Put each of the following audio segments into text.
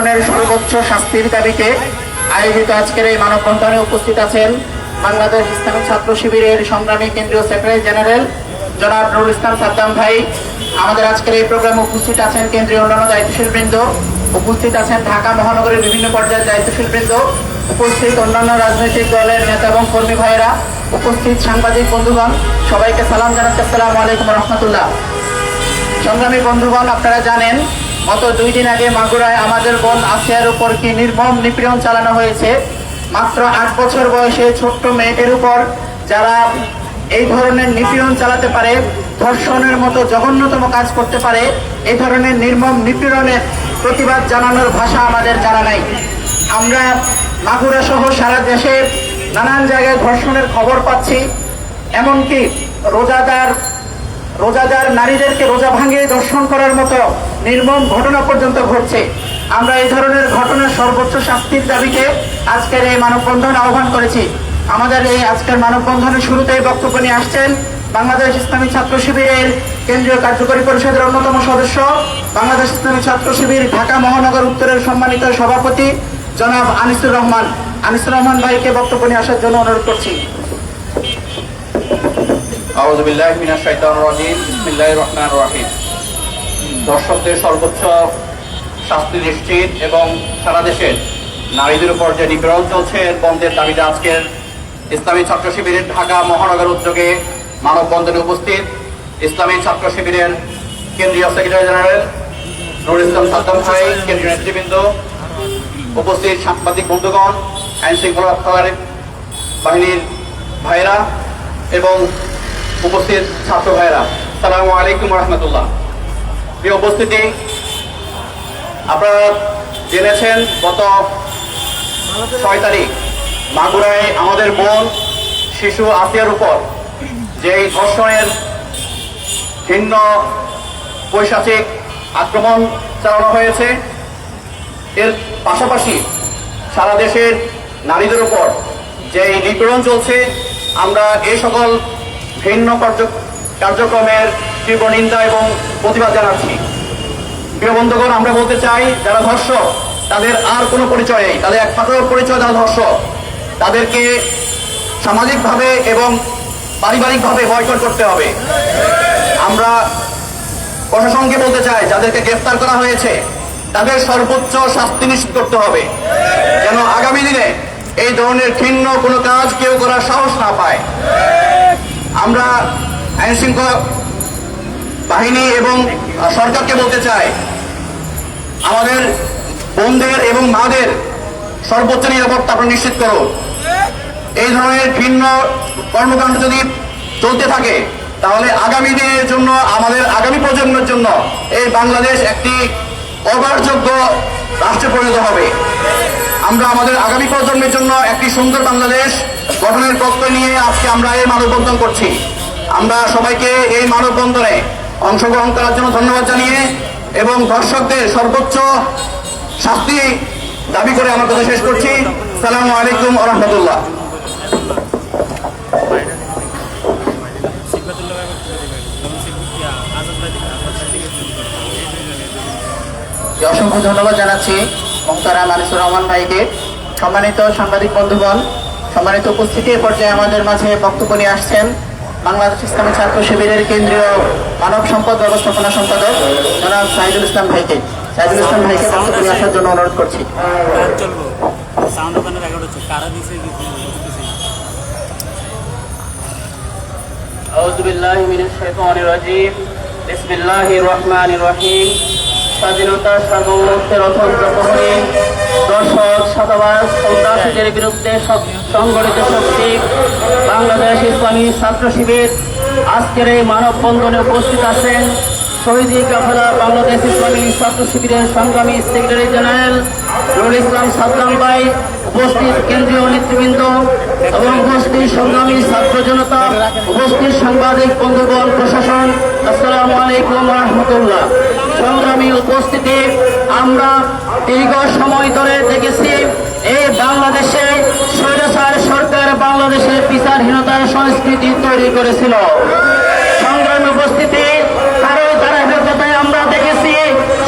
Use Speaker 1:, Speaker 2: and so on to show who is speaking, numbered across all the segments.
Speaker 1: ধরনের সর্বোচ্চ শাস্তির দাবিতে আয়োজিত আজকের এই মানববন্ধনে উপস্থিত আছেন বাংলাদেশ ইসলামিক ছাত্র শিবিরের সংগ্রামী কেন্দ্রীয় সেক্রেটারি জেনারেল জনাব নুরুল ইসলাম সাদ্দাম ভাই। আমাদের আজকের এই প্রোগ্রামে উপস্থিত আছেন কেন্দ্রীয় অন্যান্য দায়িত্বশীল বৃন্দ উপস্থিত আছেন ঢাকা মহানগরের বিভিন্ন পর্যায়ের দায়িত্বশীল বৃন্দ উপস্থিত অন্যান্য রাজনৈতিক দলের নেতা এবং কর্মী ভাইয়েরা, উপস্থিত সাংবাদিক বন্ধুগণ, সবাইকে সালাম জানাচ্ছি। আসসালামু আলাইকুম রহমতুল্লাহ। সংগ্রামী বন্ধুগণ, আপনারা জানেন গত দুই দিন আগে মাগুরায় আমাদের বোন আসিয়ার উপর কি নির্মম নিপীড়ন চালানো হয়েছে? মাত্র আট বছর বয়সে ছোট্ট মেয়েদের উপর যারা এই ধরনের নিপীড়ন চালাতে পারে, ধর্ষণের মতো জঘন্যতম কাজ করতে পারে, এই ধরনের নির্মম নিপীড়নের প্রতিবাদ জানানোর ভাষা আমাদের জানা নাই। আমরা মাগুরা সহ সারা দেশে নানান জায়গায় ধর্ষণের খবর পাচ্ছি, এমনকি রোজাদার রোজাদার নারীদেরকে রোজা ভাঙিয়ে দর্শন করার মতো নির্মম ঘটনা পর্যন্ত ঘটছে। আমরা এই ধরনের ঘটনার সর্বোচ্চ শাস্তির দাবিতে আজকের এই মানববন্ধন আহ্বান করেছি। আমাদের এই আজকের মানববন্ধনের শুরুতেই বক্তব্য নিয়ে আসছেন বাংলাদেশ ইসলামী ছাত্র শিবিরের কেন্দ্রীয় কার্যকরী পরিষদের অন্যতম সদস্য, বাংলাদেশ ইসলামী ছাত্র শিবির ঢাকা মহানগর উত্তরের সম্মানিত সভাপতি জনাব আনিসুর রহমান। আনিসুর রহমান ভাইকে বক্তব্য নিয়ে আসার জন্য অনুরোধ করছি।
Speaker 2: আউযু বিল্লাহি মিনাশ শাইতানির রাজিম। বিসমিল্লাহির রহমানির রহিম। দর্শকদের সর্বোচ্চ শাস্তি নিশ্চিত এবং সারা দেশের নারীদের উপর যে নিপীড়ন চলছে বন্ধের দাবিতে আজকের ইসলামী ছাত্র শিবিরের ঢাকা মহানগর উদ্যোগে মানববন্ধনে উপস্থিত ইসলামী ছাত্র শিবিরের কেন্দ্রীয় সেক্রেটারি জেনারেল নুরুল ইসলাম সাদ্দাম ভাই, কেন্দ্রীয় নেতৃবৃন্দ, উপস্থিত সাংবাদিক বন্ধুগণ আইন শৃঙ্খলা বাহিনীর ভাইরা এবং উপস্থিত ছাত্র ভাইরা সালামু আলাইকুম রহমতুল্লাহ। প্রিয় উপস্থিতি আপনারা জেনেছেন গত ছয় তারিখ মাগুরায় আমাদের বোন শিশু আসিয়ার উপর যে ধর্ষণের ভিন্ন পৈশাচিক আক্রমণ চালানো হয়েছে, এর পাশাপাশি সারা দেশের নারীদের উপর যে নিপীড়ন চলছে, আমরা এই সকল ভিন্ন কার্য- কার্যক্রমের তীব্র নিন্দা এবং প্রতিবাদ জানাচ্ছি। প্রিয় বন্ধুগণ আমরা বলতে চাই, যারা ধর্ষক, তাদের আর কোনো পরিচয় নেই। তাদের একমাত্র পরিচয় যারা ধর্ষক, তাদেরকে সামাজিকভাবে এবং পারিবারিকভাবে বয়কট করতে হবে। আমরা প্রশাসনকে বলতে চাই, যাদেরকে গ্রেফতার করা হয়েছে, তাদের সর্বোচ্চ শাস্তি নিশ্চিত করতে হবে। যেন আগামী দিনে এই ধরনের ভিন্ন কোনো কাজ কেউ করার সাহস না পায়। আমরা আইন শৃঙ্খলা বাহিনী এবং সরকারকে বলতে চাই, আমাদের বোনদের এবং মাদের সর্বোচ্চ নিরাপত্তা আপনারা নিশ্চিত করুন এই ধরনের ভিন্ন কর্মকাণ্ড যদি চলতে থাকে, তাহলে আগামী দিনের জন্য, আমাদের আগামী প্রজন্মের জন্য এই বাংলাদেশ একটি অবারযোগ্য রাষ্ট্রে পরিণত হবে। আমরা আমাদের আগামী প্রজন্মের জন্য একটি সুন্দর বাংলাদেশ গঠনের পক্ষ নিয়ে আজকে আমরা এই মানববন্ধন করছি। আমরা সবাইকে এই মানববন্ধনে অংশগ্রহণ করার জন্য ধন্যবাদ জানিয়ে এবং দর্শকদের সর্বোচ্চ শাস্তি দাবি করে আমার কথা শেষ করছি। সালামু আলাইকুম রহমতুল্লাহ।
Speaker 1: অসংখ্য ধন্যবাদ জানাচ্ছি মোহতারাম আনিসুর রহমান ভাইকে। সম্মানিত সাংবাদিক বন্ধুগণ, সম্মানিত উপস্থিতি এ পর্যায়ে আমাদের মাঝে বক্তব্য নিয়ে আসছেন বাংলাদেশ ইসলামী ছাত্র শিবিরের কেন্দ্রীয় মানব সম্পদ ব্যবস্থাপনা সম্পাদক জনাব সাইদুল ইসলাম ভাইকে সাইদুল ইসলাম ভাইকে বক্তব্য নিয়ে আসার জন্য অনুরোধ করছি
Speaker 3: কাজ চলবো সাউন্ড ওখানে রেকর্ড হচ্ছে কারা দিছে বুঝতেছি না।
Speaker 4: أعوذ بالله من الشيطان الرجيم بسم الله الرحمن الرحيم স্বাধীনতা সার্বভৌমত্বের অথন্ত্র প্রহরী দর্শক শতবাস সন্ত্রাসীদের বিরুদ্ধে সংগঠিত শক্তি বাংলাদেশ ইসলামী ছাত্র শিবির আজকের এই মানববন্ধনে উপস্থিত আছেন শহীদ কাফেলা বাংলাদেশ ইসলামী ছাত্র শিবিরের সংগ্রামী সেক্রেটারি জেনারেল নুরুল ইসলাম সাদ্দাম ভাই উপস্থিত কেন্দ্রীয় নেতৃবৃন্দ এবং উপস্থিত সংগ্রামী ছাত্র জনতা, উপস্থিত সাংবাদিক, বন্ধুগণ, প্রশাসন, আসসালামু আলাইকুম রহমতুল্লাহ। সংগ্রামী উপস্থিতি আমরা দীর্ঘ সময় ধরে দেখেছি এই বাংলাদেশে স্বৈরাচার সরকার বাংলাদেশের বিচারহীনতার সংস্কৃতি তৈরি করেছিল। সংগ্রাম উপস্থিতি আরও ধারাবাহিকতায় আমরা দেখেছি,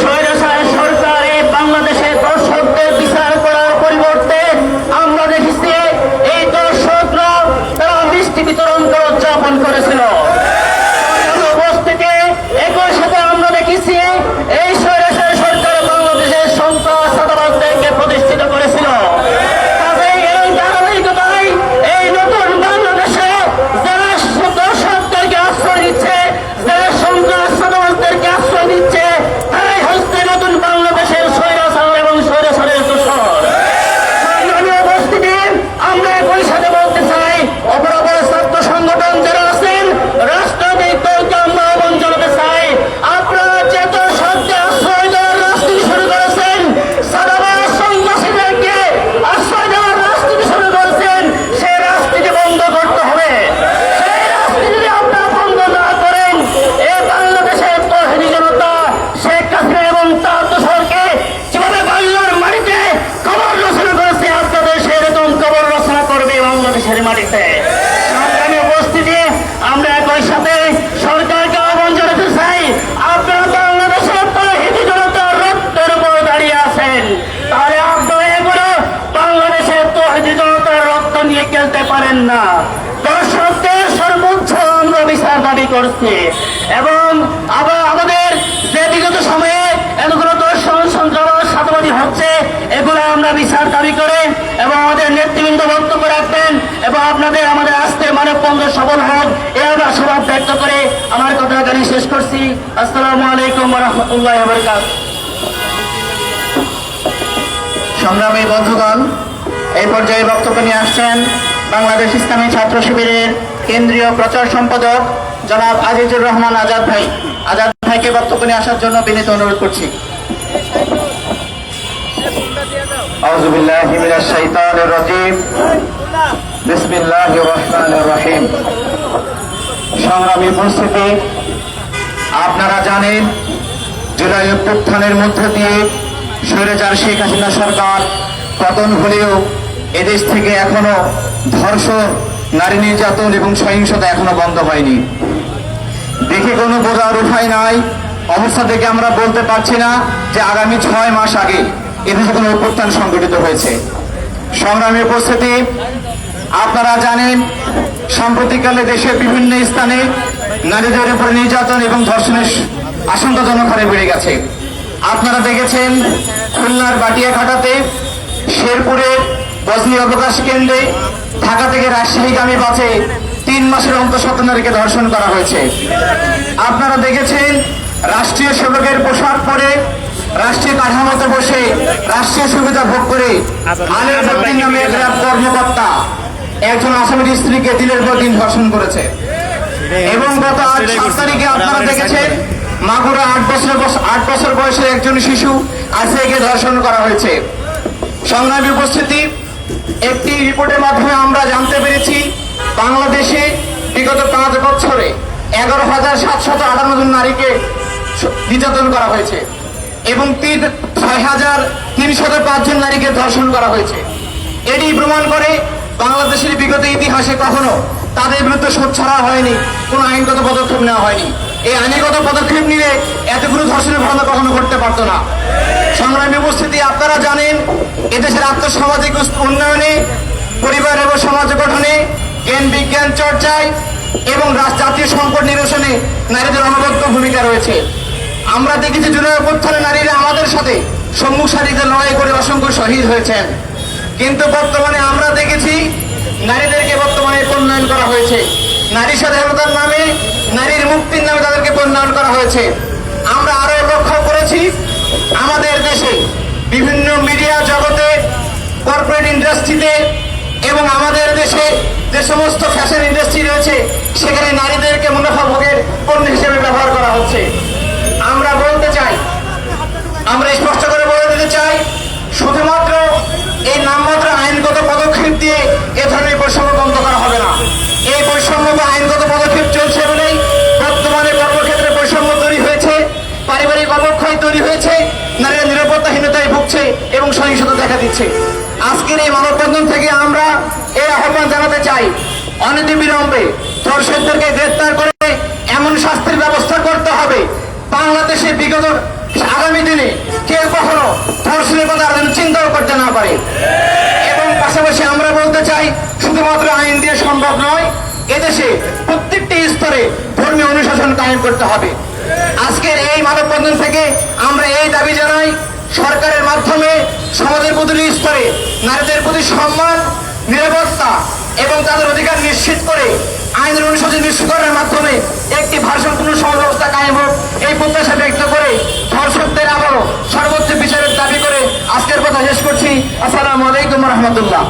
Speaker 4: স্বৈরাচার সরকার এই বাংলাদেশে দর্শকদের বিচার করার পরিবর্তে আমরা দেখেছি, এই দর্শকরা তারা মিষ্টি বিতরণ করে উদযাপন করেছিল। দাঁড়িয়ে আছেন। তাহলে আপনারা এগুলো বাংলাদেশের তহিদি জনতার রক্ত নিয়ে খেলতে পারেন না। দর্শকদের সর্বোচ্চ আমরা বিচার দাবি করছি। এবং আমাদের ব্যক্তিগত সময়ে এতগুলো দর্শন সংক্রমণ সাতবাদী হচ্ছে, এগুলো আমরা বিচার দাবি করে আপনাদের আমাদের আসতে মানব বন্ধ সফল হোক এ আমরা সবাই ব্যক্ত করে আমার কথা এখানে শেষ করছি আসসালামু আলাইকুম রহমতুল্লাহ বরকাত
Speaker 1: সংগ্রামী বন্ধুগণ এই পর্যায়ে বক্তব্য নিয়ে আসছেন বাংলাদেশ ইসলামী ছাত্র শিবিরের কেন্দ্রীয় প্রচার সম্পাদক জনাব আজিজুর রহমান আজাদ ভাই আজাদ ভাইকে বক্তব্য নিয়ে আসার জন্য বিনীত অনুরোধ করছি
Speaker 2: أعوذ بالله من الشيطان الرجيم উপস্থিতি, আপনারা জানেন জুলাই অভ্যুত্থানের মধ্য দিয়ে স্বৈরাচার শেখ হাসিনা সরকার। পতন হলেও এদেশ থেকে এখনও ধর্ষণ নারী নির্যাতন এবং সহিংসতা এখনও বন্ধ হয়নি। দেখে কোনো বোঝার উপায় নাই। অবস্থা থেকে আমরা বলতে পারছি না যে আগামী ছয় মাস আগে এদেশে কোনো অভ্যুত্থান সংঘটিত হয়েছে। সংগ্রামী উপস্থিতি আপনারা জানেন সাম্প্রতিককালে দেশের বিভিন্ন স্থানে নারীদের উপরে নির্যাতন এবং ধর্ষণের আশঙ্কাজনক হারে বেড়ে গেছে। আপনারা দেখেছেন খুলনার বাটিয়াঘাটাতে শেরপুরের বজনি অবকাশ কেন্দ্রে ঢাকা থেকে রাজশাহীগামী বাসে তিন মাসের অন্তঃসত্ত্ব নারীকে ধর্ষণ করা হয়েছে। আপনারা দেখেছেন রাষ্ট্রীয় সেবকের পোশাক পরে রাষ্ট্রীয় কাঠামোতে বসে রাষ্ট্রীয় সুবিধা ভোগ করে আলের বদ্দিন নামে এক কর্মকর্তা একজন আসামির স্ত্রীকে দিনের পর দিন ধর্ষণ করেছে। এবং গত আট তারিখে আপনারা দেখেছেন, মাগুরা আট বছর আট বছর বয়সের একজন শিশু আসিয়াকে ধর্ষণ করা হয়েছে। সংগ্রামী উপস্থিতি, একটি রিপোর্টের মাধ্যমে আমরা জানতে পেরেছি, বাংলাদেশে বিগত পাঁচ বছরে এগারো হাজার সাতশত আটান্ন জন নারীকে নির্যাতন করা হয়েছে এবং তিন, ছয় হাজার তিনশত পাঁচজন নারীকে ধর্ষণ করা হয়েছে। এটি প্রমাণ করে বাংলাদেশের বিগত ইতিহাসে কখনো তাদের বিরুদ্ধে সোচ্ছাড়া হয়নি, কোনো আইনগত পদক্ষেপ নেওয়া হয়নি। এই আইনগত পদক্ষেপ নিলে এতগুলো ধর্ষণের ঘটনা কখনো ঘটতে পারতো না। সংগ্রামী উপস্থিতি, আপনারা জানেন, এদেশের আত্মসামাজিক উন্নয়নে, পরিবার এবং সমাজ গঠনে জ্ঞান বিজ্ঞান চর্চায় এবং জাতীয় সংকট নিরসনে নারীদের অনবদ্য ভূমিকা রয়েছে। আমরা দেখেছি জুলাই অভ্যুত্থানে নারীরা আমাদের সাথে সম্মুখ সারিতে লড়াই করে অসংখ্য শহীদ হয়েছেন। কিন্তু বর্তমানে আমরা দেখেছি নারীদেরকে বর্তমানে প্রণয়ন করা হয়েছে। নারী স্বাধীনতার নামে নারীর মুক্তির নামে তাদেরকে প্রণয়ন করা হয়েছে। আমরা আরও লক্ষ্য করেছি, আমাদের দেশে বিভিন্ন মিডিয়া জগতে কর্পোরেট ইন্ডাস্ট্রিতে এবং আমাদের দেশে যে সমস্ত ফ্যাশন ইন্ডাস্ট্রি রয়েছে, সেখানে নারীদেরকে মুনাফা ভোগের পণ্য হিসেবে ব্যবহার করা হচ্ছে। আমরা বলতে চাই, আমরা স্পষ্ট করে বলে দিতে চাই, শুধুমাত্র এই নামমাত্র আইনগত পদক্ষেপ দিয়ে এ ধরনের বৈষম্য বন্ধ করা হবে না। এই বৈষম্য বা আইনগত পদক্ষেপ চলছে বলেই বর্তমানে কর্মক্ষেত্রে বৈষম্য তৈরি হয়েছে, পারিবারিক অবক্ষয় তৈরি হয়েছে, নারীরা নিরাপত্তাহীনতায় ভুগছে এবং সহিংসতা দেখা দিচ্ছে। আজকের এই মানববন্ধন থেকে আমরা এই আহ্বান জানাতে চাই অনতিবিলম্বে ধর্ষকদেরকে গ্রেফতার করে এমন শাস্তির ব্যবস্থা করতে হবে। বাংলাদেশে বিগত আগামী দিনে কেউ কখনো ধর্ষণের কথা চিন্তাও করতে না পারে। স্তরে ধর্মীয় অনুশাসন কায়েম করতে হবে। আজকের এই মানববন্ধন থেকে আমরা এই দাবি জানাই, সরকারের মাধ্যমে সমাজের প্রতিটি স্তরে নারীদের প্রতি সম্মান, নিরাপত্তা এবং তাদের অধিকার নিশ্চিত করে আইনের অনুশাসন নিশ্চিত করার মাধ্যমে একটি ভারসাম্যপূর্ণ সমাজ ব্যবস্থা কায়েম হোক। এই প্রত্যাশা ব্যক্ত করে ধর্ষকদের আবারও সর্বোচ্চ বিচারের দাবি করে আজকের কথা শেষ করছি। আসসালামু আলাইকুম রহমতুল্লাহ।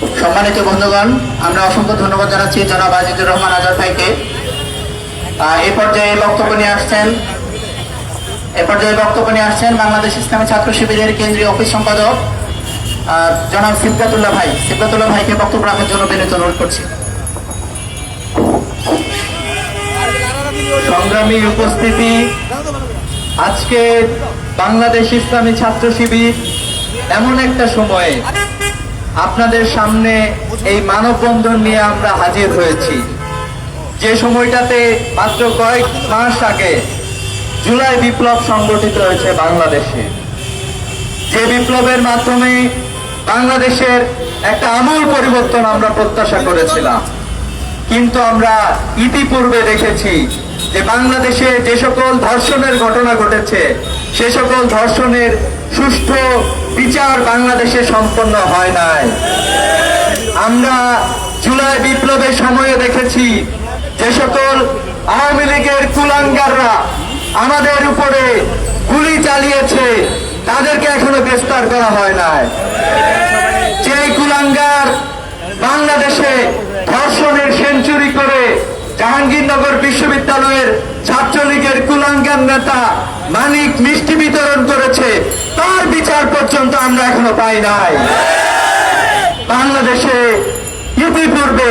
Speaker 1: সম্মানিত বন্ধুগণ, আমরা অসংখ্য ধন্যবাদ জানাচ্ছি জনাব আজিজুর রহমান আজাদ ভাইকে। এই পর্যায়ে বক্তব্য নিয়ে আসছেন, এ পর্যায়ে বক্তব্য নিয়ে আসছেন বাংলাদেশ ইসলামী ছাত্র শিবিরের কেন্দ্রীয় অফিস সম্পাদক জনাব সিদ্ধাতুল্লাহ ভাই। সিদ্ধাতুল্লাহ ভাইকে বক্তব্য রাখার জন্য বিনীত অনুরোধ করছি।
Speaker 2: সংগ্রামী উপস্থিতি, আজকে বাংলাদেশ ইসলামী ছাত্র শিবির এমন একটা সময়ে আপনাদের সামনে এই মানববন্ধন নিয়ে আমরা হাজির হয়েছি। যে সময়টাতে মাত্র কয়েক মাস আগে জুলাই বিপ্লব সংগঠিত হয়েছে বাংলাদেশে। যে বিপ্লবের মাধ্যমে
Speaker 5: বাংলাদেশের একটা আমূল পরিবর্তন আমরা প্রত্যাশা করেছিলাম। কিন্তু আমরা ইতিপূর্বে দেখেছি যে বাংলাদেশে যে সকল ধর্ষণের ঘটনা ঘটেছে, সে সকল ধর্ষণের সুষ্ঠু বিচার বাংলাদেশে সম্পন্ন হয় নাই। আমরা জুলাই বিপ্লবের সময়ে দেখেছি যে সকল আওয়ামী লীগের কুলাঙ্গাররা আমাদের উপরে গুলি চালিয়েছে, তাদেরকে এখনও গ্রেফতার করা হয় নাই। যে কুলাঙ্গার বাংলাদেশে ধর্ষণের সেঞ্চুরি করে জাহাঙ্গীরনগর বিশ্ববিদ্যালয়ের ছাত্রলীগের কুলাঙ্গার নেতা মানিক মিষ্টি বিতরণ করেছে। তার বিচার পর্যন্ত আমরা এখনও পাই নাই। বাংলাদেশে ইতিপূর্বে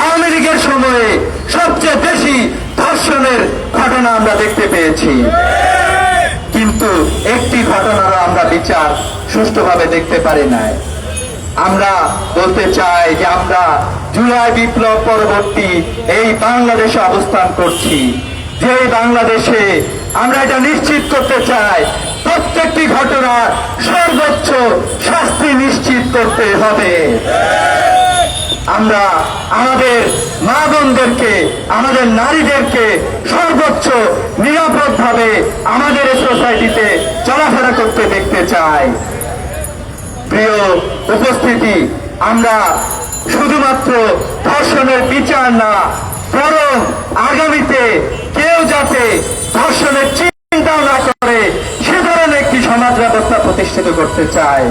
Speaker 5: আওয়ামী লীগের সময়ে সবচেয়ে বেশি ধর্ষণের ঘটনা আমরা দেখতে পেয়েছি। কিন্তু একটি ঘটনারও আমরা বিচার সুষ্ঠুভাবে দেখতে পারি নাই। আমরা বলতে চাই যে আমরা জুলাই বিপ্লব পরবর্তী এই বাংলাদেশে অবস্থান করছি। যে বাংলাদেশে আমরা এটা নিশ্চিত করতে চাই, প্রত্যেকটি ঘটনার সর্বোচ্চ শাস্তি নিশ্চিত করতে হবে। আমরা আমাদের মা বোনদেরকে, আমাদের নারীদেরকে সর্বোচ্চ নিরাপদ ভাবে আমাদের সোসাইটিতে চলাফেরা করতে দেখতে চাই। প্রিয় উপস্থিতি, আমরা শুধুমাত্র ধর্ষণের বিচার না, বরং আগামীতে কেউ যাতে ধর্ষণের চিন্তাও না করে, সে ধরনের একটি সমাজ ব্যবস্থা প্রতিষ্ঠিত করতে চাই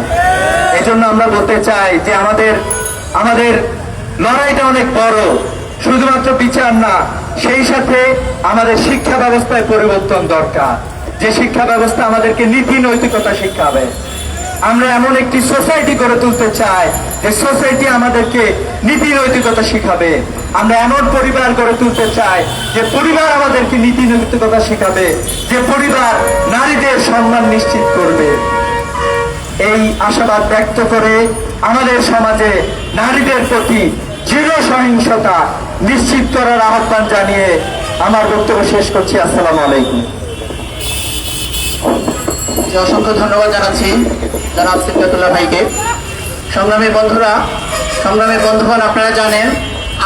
Speaker 5: এজন্য আমরা বলতে চাই যে আমাদের আমাদের লড়াইটা অনেক বড়, শুধুমাত্র বিচার না, সেই সাথে আমাদের শিক্ষা ব্যবস্থায় পরিবর্তন দরকার। যে শিক্ষা ব্যবস্থা আমাদেরকে নীতি নৈতিকতা শিখাবে। আমরা এমন একটি সোসাইটি গড়ে তুলতে চাই। যে সোসাইটি আমাদেরকে নীতি নৈতিকতা শিখাবে। আমরা এমন পরিবার গড়ে তুলতে চাই যে পরিবার আমাদেরকে নীতি নৈতিকতা শিখাবে, যে পরিবার নারীদের সম্মান নিশ্চিত করবে। এই আশাবাদ ব্যক্ত করে আমাদের সমাজে নারীদের প্রতি দৃঢ় সহিংসতা নিশ্চিত করার আহ্বান জানিয়ে আমার বক্তব্য শেষ করছি। আসসালামু আলাইকুম।
Speaker 1: অসংখ্য ধন্যবাদ জানাচ্ছি। জনাব সিদ্ধাতুল্লাহ ভাইকে। সংগ্রামী বন্ধুরা, সংগ্রামী বন্ধুগণ, আপনারা জানেন,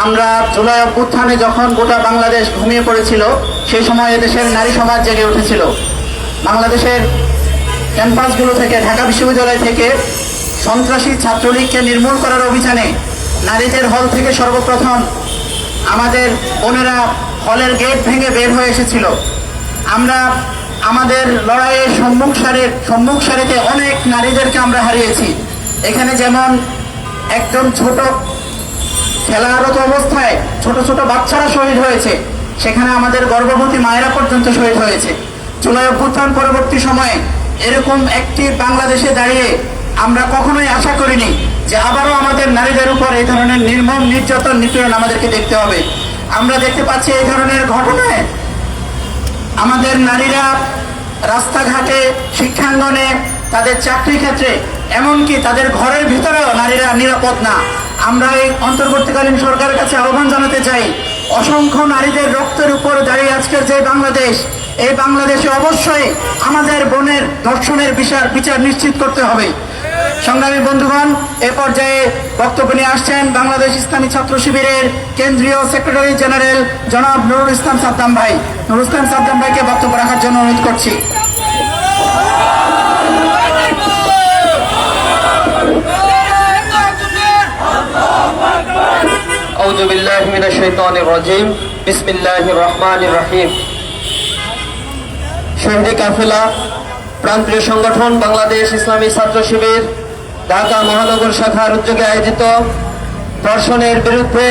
Speaker 1: আমরা জুলাই অভ্যুত্থানে যখন গোটা বাংলাদেশ ঘুমিয়ে পড়েছিল, সেই সময় এদেশের নারী সমাজ জেগে উঠেছিল। বাংলাদেশের ক্যাম্পাসগুলো থেকে, ঢাকা বিশ্ববিদ্যালয় থেকে সন্ত্রাসী ছাত্রলীগকে নির্মূল করার অভিযানে নারীদের হল থেকে সর্বপ্রথম আমাদের বোনেরা হলের গেট ভেঙে বের হয়ে এসেছিল। আমরা আমাদের লড়াইয়ের সম্মুখ সারির সম্মুখ সারিতে অনেক নারীদেরকে আমরা হারিয়েছি। এখানে যেমন একদম ছোট খেলারত অবস্থায় ছোট ছোট বাচ্চারা শহীদ হয়েছে, সেখানে আমাদের গর্ভবতী মায়েরা পর্যন্ত শহীদ হয়েছে। জুলাই অভ্যুত্থান পরবর্তী সময়ে এরকম একটি বাংলাদেশে দাঁড়িয়ে আমরা কখনোই আশা করিনি যে আবারও আমাদের নারীদের উপর এই ধরনের নির্মম নির্যাতন নিপীড়ন আমাদেরকে দেখতে হবে। আমরা দেখতে পাচ্ছি এই ধরনের ঘটনায় আমাদের নারীরা রাস্তাঘাটে, শিক্ষাঙ্গনে, তাদের চাকরি ক্ষেত্রে, এমনকি তাদের ঘরের ভিতরেও নারীরা নিরাপদ না। আমরা এই অন্তর্বর্তীকালীন সরকারের কাছে আহ্বান জানাতে চাই, অসংখ্য নারীদের রক্তের উপর দাঁড়িয়ে আজকের যে বাংলাদেশ, এই বাংলাদেশে অবশ্যই আমাদের বোনের ধর্ষণের বিচার বিচার নিশ্চিত করতে হবে। সংগ্রামী বন্ধুগণ এ পর্যায়ে বক্তব্য নিয়ে আসছেন বাংলাদেশ ইসলামী ছাত্র শিবিরের কেন্দ্রীয় সেক্রেটারি জেনারেল জনাব নুরুল ইসলাম সাদ্দাম ভাই নুরুল ইসলাম সাদ্দাম ভাইকে বক্তব্য রাখার জন্য অনুরোধ করছি
Speaker 5: أعوذ بالله من الشيطان الرجيم بسم الله الرحمن الرحيم শহীদ কাফেলা প্রান্তীয় সংগঠন বাংলাদেশ ইসলামী ছাত্র শিবির ঢাকা মহানগর শাখার উদ্যোগে আয়োজিত ধর্ষণের বিরুদ্ধে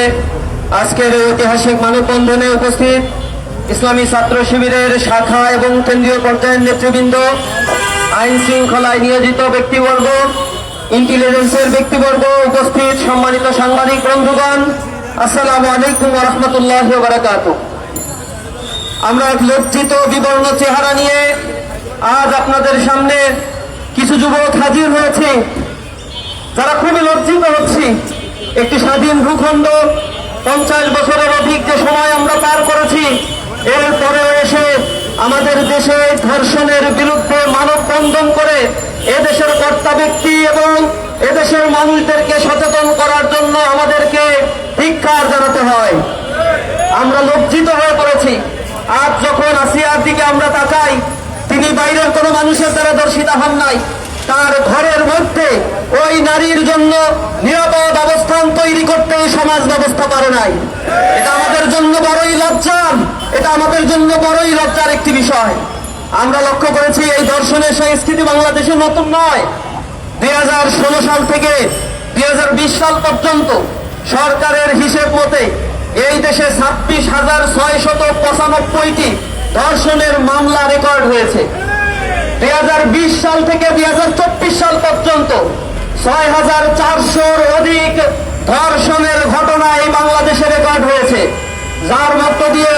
Speaker 5: আজকের ঐতিহাসিক মানববন্ধনে উপস্থিত ইসলামী ছাত্র শিবিরের শাখা এবং কেন্দ্রীয় পর্যায়ের নেতৃবৃন্দ, আইন শৃঙ্খলায় নিয়োজিত ব্যক্তিবর্গ, ইন্টেলিজেন্সের ব্যক্তিবর্গ, উপস্থিত সম্মানিত সাংবাদিক বন্ধুগণ, আসসালামু আলাইকুম রহমতুল্লাহ আমরা এক লজ্জিত বিবর্ণ চেহারা নিয়ে আজ আপনাদের সামনে কিছু যুবক হাজির হয়েছে। যারা খুবই লজ্জিত হচ্ছি। একটি স্বাধীন ভূখণ্ড, পঞ্চাশ বছরের অধিক যে সময় আমরা পার করেছি, এরপরেও এসে
Speaker 6: আমাদের দেশে ধর্ষণের বিরুদ্ধে মানববন্ধন করে এদেশের কর্তা ব্যক্তি এবং এদেশের মানুষদেরকে সচেতন করার জন্য আমাদেরকে ধিক্কার জানাতে হয়। আমরা লজ্জিত হয়ে পড়েছি। আজ যখন আসিয়ার দিকে আমরা তাকাই তিনি বাইরের কোনো মানুষের দ্বারা দর্শিতা হন নাই। তার ঘরের মধ্যে ওই নারীর জন্য নিরাপদ অবস্থান তৈরি করতে সমাজ ব্যবস্থা পারে নাই। এটা আমাদের জন্য বড়ই লজ্জার, এটা আমাদের জন্য বড়ই লজ্জার একটি বিষয়। আমরা লক্ষ্য করেছি এই দর্শনের সংস্কৃতি বাংলাদেশে নতুন নয়। দুই সাল থেকে দুই হাজার বিশ সাল পর্যন্ত সরকারের হিসেব মতে এই দেশে ছাব্বিশ হাজার ছয় শত পঁচানব্বইটি ধর্ষণের মামলা রেকর্ড হয়েছে। দুই হাজার বিশ সাল থেকে দুই হাজার চব্বিশ সাল পর্যন্ত ছয় হাজার চারশোর অধিক ধর্ষণের ঘটনা এই বাংলাদেশে রেকর্ড হয়েছে। যার মধ্য দিয়ে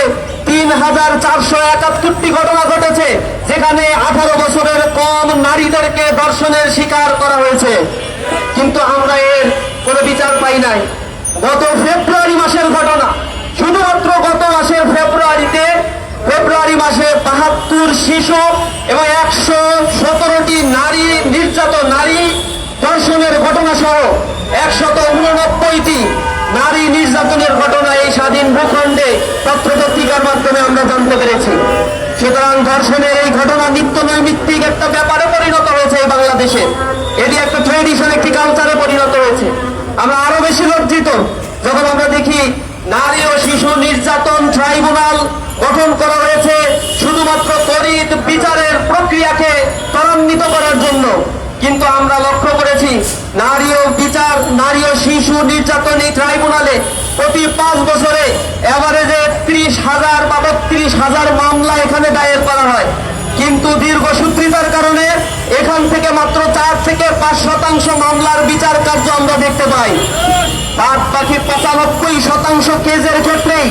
Speaker 6: তিন হাজার চারশো একাত্তরটি ঘটনা ঘটেছে, যেখানে আঠারো বছরের কম নারীদেরকে ধর্ষণের শিকার করা হয়েছে। কিন্তু আমরা এর কোনো বিচার পাই নাই। গত ফেব্রুয়ারি মাসের ঘটনা, শুধুমাত্র গত মাসের ফেব্রুয়ারিতে ফেব্রুয়ারি মাসে বাহাত্তর শিশু এবং একশো সতেরোটি নারী নির্যাত নারী ধর্ষণের ঘটনা সহ একশত উননব্বইটি নারী নির্যাতনের ঘটনা এই স্বাধীন ভূখণ্ডে পত্রপত্রিকার মাধ্যমে আমরা জানতে পেরেছি। সুতরাং ধর্ষণের এই ঘটনা নিত্য নৈমিত্তিক একটা ব্যাপারে পরিণত হয়েছে এই বাংলাদেশে। এটি একটা ট্রেডিশন একটি কালচারে পরিণত হয়েছে। আমরা আরও বেশি লজ্জিত যখন আমরা দেখি নারী ও শিশু নির্যাতন ট্রাইব্যুনাল গঠন করা হয়েছে শুধুমাত্র তড়িৎ বিচারের প্রক্রিয়াকে ত্বরান্বিত করার জন্য। কিন্তু আমরা লক্ষ্য করেছি, নারী ও বিচার, নারী ও শিশু নির্যাতন এই ট্রাইব্যুনালে প্রতি পাঁচ বছরে অ্যাভারেজে ত্রিশ হাজার বা বত্রিশ হাজার মামলা এখানে দায়ের করা হয়। কিন্তু দীর্ঘসূত্রিতার কারণে এখান থেকে মাত্র চার থেকে পাঁচ শতাংশ মামলার বিচার কার্য আমরা দেখতে পাই। বাদ বাকি পঁচানব্বই শতাংশ কেজের ক্ষেত্রেই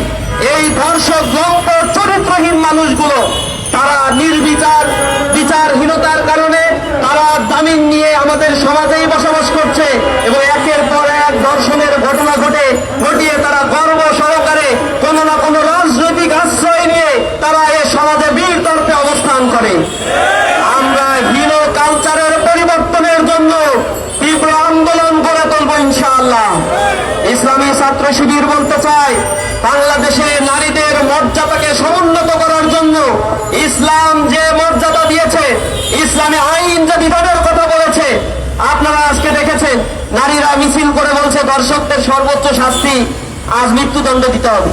Speaker 6: এই ধর্ষক লম্প চরিত্রহীন মানুষগুলো, তারা নির্বিচার, বিচারহীনতার কারণে তারা জামিন নিয়ে আমাদের সমাজেই বসবাস করছে এবং একের পর এক ধর্ষণের ঘটনা ঘটে, ঘটিয়ে তারা গর্ব সহকারে কোনো না কোনো রাজনৈতিক আশ্রয় নিয়ে তারা এ সমাজে বীর তর্পে অবস্থান করে আমরা হীন কালচারের পরিবর্তনের জন্য তীব্র আন্দোলন গড়ে তুলব ইনশাআল্লাহ। ইসলামী ছাত্র শিবির বলতে চাই, বাংলাদেশে নারীদের মর্যাদাকে সমুন্নত করার জন্য ইসলাম যে মর্যাদা দিয়েছে, ইসলামী আইন যে বিধানের কথা বলেছে, আপনারা আজকে দেখেছেন, নারীরা মিছিল করে বলছে, দর্শকদের সর্বোচ্চ শাস্তি আজ মৃত্যুদণ্ড দিতে হবে।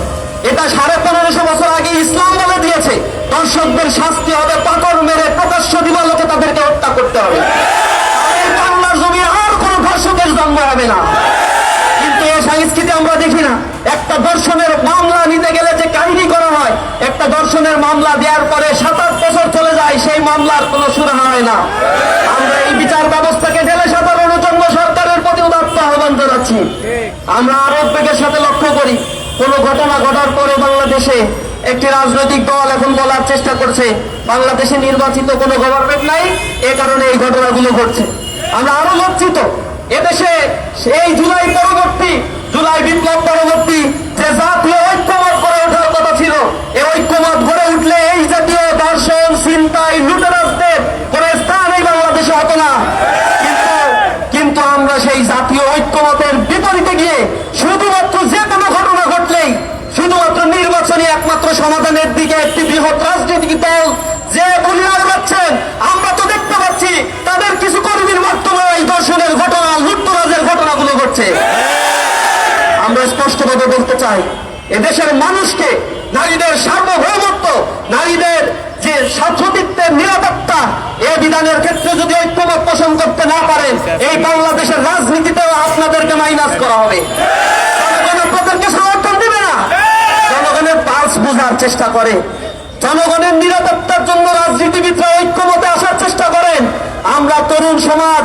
Speaker 6: এটা সাড়ে পনেরোশো বছর আগে ইসলাম বলে দিয়েছে, দর্শকদের শাস্তি হবে পাকড় মেরে প্রকাশ্য দিবালোকে তাদেরকে হত্যা করতে হবে। জন্ম হবে না। কিন্তু এই সংস্কৃতি আমরা দেখি না। একটা দর্শনের মামলা নিতে গেলে যে কাহিনী করা হয়, একটা দর্শনের মামলা দেওয়ার পরে সাত আট বছর চলে যায়, সেই মামলার কোনো সুরাহা হয় না। আমরা এই বিচার ব্যবস্থাকে জেলে সাধারণের জন্য সরকারের প্রতি উদাত্ত আহ্বান জানাচ্ছি। আমরা আরও উদ্বেগের সাথে লক্ষ্য করি, কোন ঘটনা ঘটার পরে বাংলাদেশে একটি রাজনৈতিক দল এখন বলার চেষ্টা করছে, বাংলাদেশে নির্বাচিত কোনো গভর্নমেন্ট নাই, এ কারণে এই ঘটনাগুলো ঘটছে। আমরা আরও লজ্জিত এদেশে সেই জুলাই পরবর্তী, জুলাই বিপ্লব পরবর্তী যে জাতীয় ঐক্যমত গড়ে ওঠার কথা ছিল এই ঐক্যমত গড়ে উঠলে এই জাতীয় দর্শন, চিন্তায় লুটেরাসদের কোন স্থান এই বাংলাদেশে হতো না। কিন্তু আমরা সেই জাতীয় ঐক্যমতের বিপরীতে গিয়ে শুধুমাত্র যে কোনো ঘটনা ঘটলেই, শুধুমাত্র নির্বাচনী একমাত্র সমাধানের দিকে একটি বৃহৎ রাজনৈতিক দল যে বলিয়ার পাচ্ছেন আমরা তো দেখতে পাচ্ছি তাদের কিছু কর্মীর মাধ্যমে এই দর্শনের ঘটনা। ঘটছে আমরা স্পষ্টভাবে বলতে চাই, এদেশের মানুষকে নারীদের সার্বভৌমত্ব, নারীদের যে স্বার্থদিত্বের নিরাপত্তা, এ বিধানের ক্ষেত্রে যদি ঐক্যমত পোষণ করতে না পারেন এই বাংলাদেশের রাজনীতিতেও আপনাদেরকে মাইনাস করা হবে। জনগণ সমর্থন দিবে না। জনগণের পালস বোঝার চেষ্টা করে। জনগণের নিরাপত্তার জন্য রাজনীতিবিদরা ঐক্যমতে আসার চেষ্টা করেন। আমরা তরুণ সমাজ,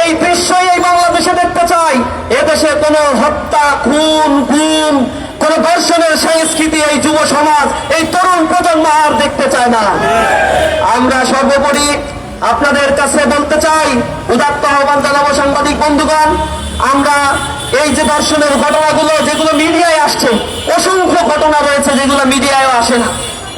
Speaker 6: এই দৃশ্যই এই বাংলাদেশে দেখতে চাই। এদেশে কোনো হত্যা, খুন, গুম, কোন দর্শনের সংস্কৃতি এই যুব সমাজ, এই তরুণ প্রজন্ম আর দেখতে চায় না। আমরা সর্বোপরি আপনাদের কাছে বলতে চাই, উদাত্ত আহ্বান জানাব সাংবাদিক বন্ধুগণ, আমরা এই যে দর্শনের ঘটনাগুলো, যেগুলো মিডিয়ায় আসছে, অসংখ্য ঘটনা রয়েছে যেগুলো মিডিয়ায় আসে না।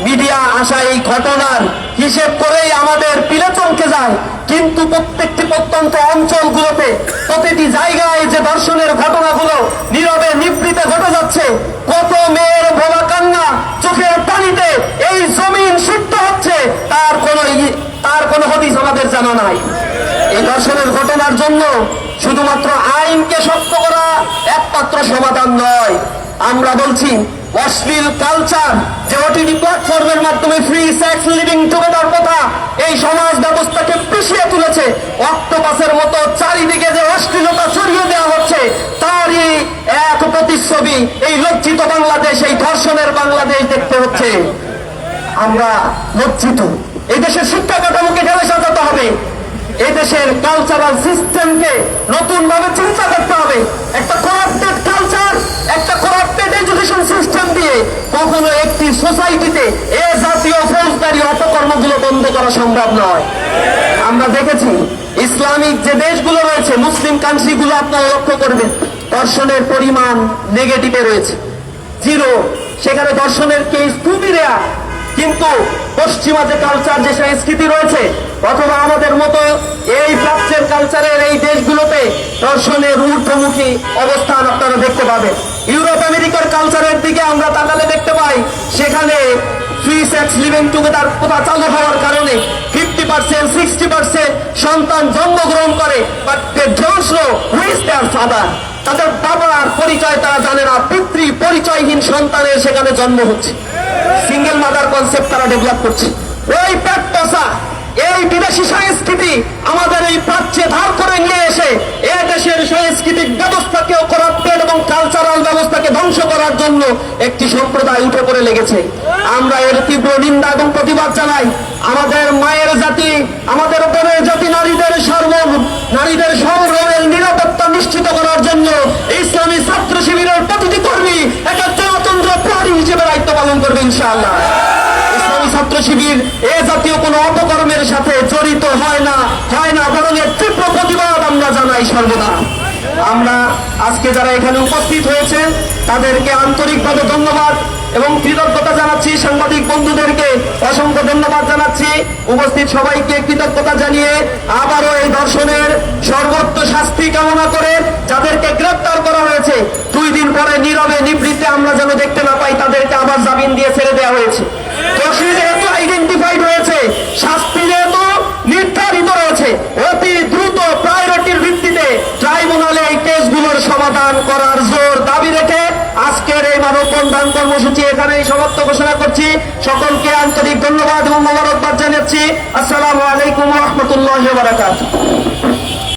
Speaker 6: মিডিয়া আসা এই ঘটনার হিসেব করেই আমাদের পিলে চমকে যায়। কিন্তু প্রত্যেকটি প্রত্যন্ত অঞ্চলগুলোতে প্রতিটি জায়গায় যে দর্শনের ঘটনাগুলো নীরবে নিবৃতে ঘটে যাচ্ছে, কত মেয়ের ভোলা কান্না চোখের পানিতে এই জমিন সিদ্ধ হচ্ছে, তার কোনো তার কোনো হদিস আমাদের জানা নাই। এই দর্শনের ঘটনার জন্য শুধুমাত্র আইনকে শক্ত করা একমাত্র সমাধান নয়। আমরা বলছি অশ্লীল কালচার যে ওটিটি প্ল্যাটফর্মের মাধ্যমে ফ্রি সেক্স লিভিং টুগেদার কথা, এই সমাজ ব্যবস্থাকে পিছিয়ে তুলেছে। অক্টোপাসের মতো চারিদিকে যে অশ্লীলতা ছড়িয়ে দেওয়া হচ্ছে, তারই এক প্রতিচ্ছবি এই লজ্জিত বাংলাদেশ, এই ধর্ষণের বাংলাদেশ দেখতে হচ্ছে। আমরা লজ্জিত। এই দেশের শিক্ষা কাঠামোকে ঢেলে সাজাতে হবে? এই দেশের কালচারাল সিস্টেমকে নতুন ভাবে চিন্তা করতে হবে। একটা করাপ্টেড কালচার একটা করাপ্টেড এডুকেশন সিস্টেম দিয়ে কখনো একটি সোসাইটিতে এ জাতীয় ফৌজদারি অপকর্মগুলো বন্ধ করা সম্ভব নয়। আমরা দেখেছি ইসলামিক যে দেশগুলো রয়েছে, মুসলিম কান্ট্রিগুলো আপনারা লক্ষ্য করবেন দর্শনের পরিমাণ নেগেটিভে রয়েছে। জিরো সেখানে দর্শনের কেস খুবই রেয়ার কিন্তু পশ্চিমা যে কালচার যে সংস্কৃতি রয়েছে, অথবা আমাদের মতো এই প্রাচ্যের কালচারের এই দেশগুলোতে দর্শনের ঊর্ধ্বমুখী অবস্থান আপনারা দেখতে পাবেন। ইউরোপ আমেরিকার কালচারের দিকে আমরা তাকালে দেখতে পাই, সেখানে ফ্রি সেক্স লিভিং টুগেদার প্রথা চালু হওয়ার কারণে ফিফটি পার্সেন্ট সিক্সটি পার্সেন্ট সন্তান জন্মগ্রহণ করে বাট হুইজ দেয়ার ফাদার তাদের বাবার পরিচয় তারা জানে না, পিতৃ পরিচয়হীন সন্তানের সেখানে জন্ম হচ্ছে। সিঙ্গেল মাদার কনসেপ্ট তারা ডেভেলপ করছে। ওই পেট এই বিদেশি সংস্কৃতি আমাদের এই প্রাচ্যে ধার করে নিয়ে এসে এ দেশের সাংস্কৃতিক ব্যবস্থাকেও করাপ্টেড এবং কালচারাল ব্যবস্থাকে ধ্বংস করার জন্য একটি সম্প্রদায় উঠে পড়ে লেগেছে। আমরা এর তীব্র নিন্দা এবং প্রতিবাদ জানাই। আমাদের মায়ের জাতি, আমাদের বোনের জাতি নারীদের সর্ব, নারীদের সংগ্রামের নিরাপত্তা নিশ্চিত করার জন্য ইসলামী ছাত্র শিবিরের প্রতিটি কর্মী একটা হিসেবে দায়িত্ব পালন করবে ইনশাআল্লাহ। ইসলামী ছাত্র শিবির এ জাতীয় কোনো অপকর্মের সাথে জড়িত হয় না হয় না, বরং এর তীব্র প্রতিবাদ আমরা জানাই সর্বদা। আমরা আজকে যারা এখানে উপস্থিত হয়েছেন, তাদেরকে আন্তরিকভাবে ধন্যবাদ। এবং কৃতজ্ঞতা জানাচ্ছি সাংবাদিক বন্ধুদেরকে, অসংখ্য ধন্যবাদ জানাচ্ছি। উপস্থিত সবাইকে কৃতজ্ঞতা জানিয়ে আবারও এই দর্শনের সর্বোচ্চ শাস্তি কামনা করে যাদেরকে গ্রেপ্তার করা হয়েছে, দুই দিন পরে নীরবে নিবৃত্তে আমরা যেন দেখতে না পাই, তাদেরকে আবার জামিন দিয়ে ছেড়ে দেওয়া হয়েছে। দোষী যেহেতু আইডেন্টিফাইড হয়েছে, শাস্তি যেহেতু নির্ধারিত রয়েছে, অতি দ্রুত প্রায়োরিটির ভিত্তিতে ট্রাইব্যুনালে এই কেসগুলোর সমাধান করার জোর দাবি রেখে আজকের এই মানব কর্মসূচি এখানেই সমাপ্ত ঘোষণা করছি। সকলকে আন্তরিক ধন্যবাদ এবং মোবারকবাদ জানাচ্ছি। আসসালামু আলাইকুম রহমতুল্লাহ বারাকাত